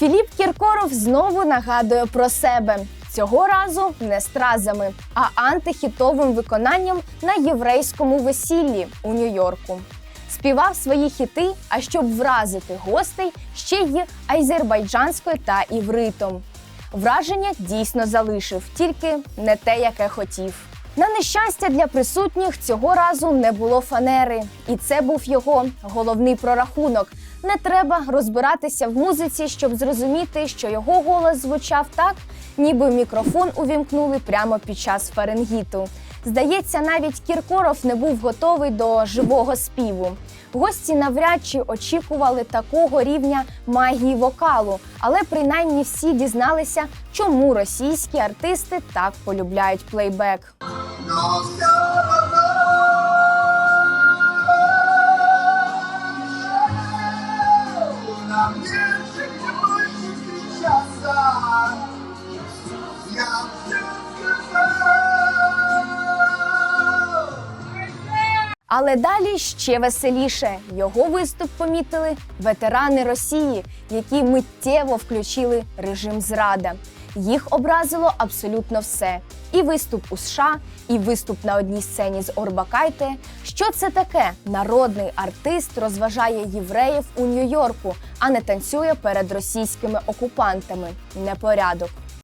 Філіп Кіркоров знову нагадує про себе. Цього разу не стразами, а антихітовим виконанням на єврейському весіллі у Нью-Йорку. Співав свої хіти, а щоб вразити гостей, ще й азербайджанською та івритом. Враження дійсно залишив, тільки не те, яке хотів. На нещастя для присутніх цього разу не було фанери, і це був його головний прорахунок. Не треба розбиратися в музиці, щоб зрозуміти, що його голос звучав так, ніби мікрофон увімкнули прямо під час фаренгіту. Здається, навіть Кіркоров не був готовий до живого співу. Гості навряд чи очікували такого рівня магії вокалу, але принаймні всі дізналися, чому російські артисти так полюбляють плейбек. Але далі ще веселіше. Його виступ помітили ветерани Росії, які миттєво включили режим зрада. Їх образило абсолютно все: і виступ у США, і виступ на одній сцені з Орбакайте. Що це таке? Народний артист розважає євреїв у Нью-Йорку, а не танцює перед російськими окупантами. Непорядок.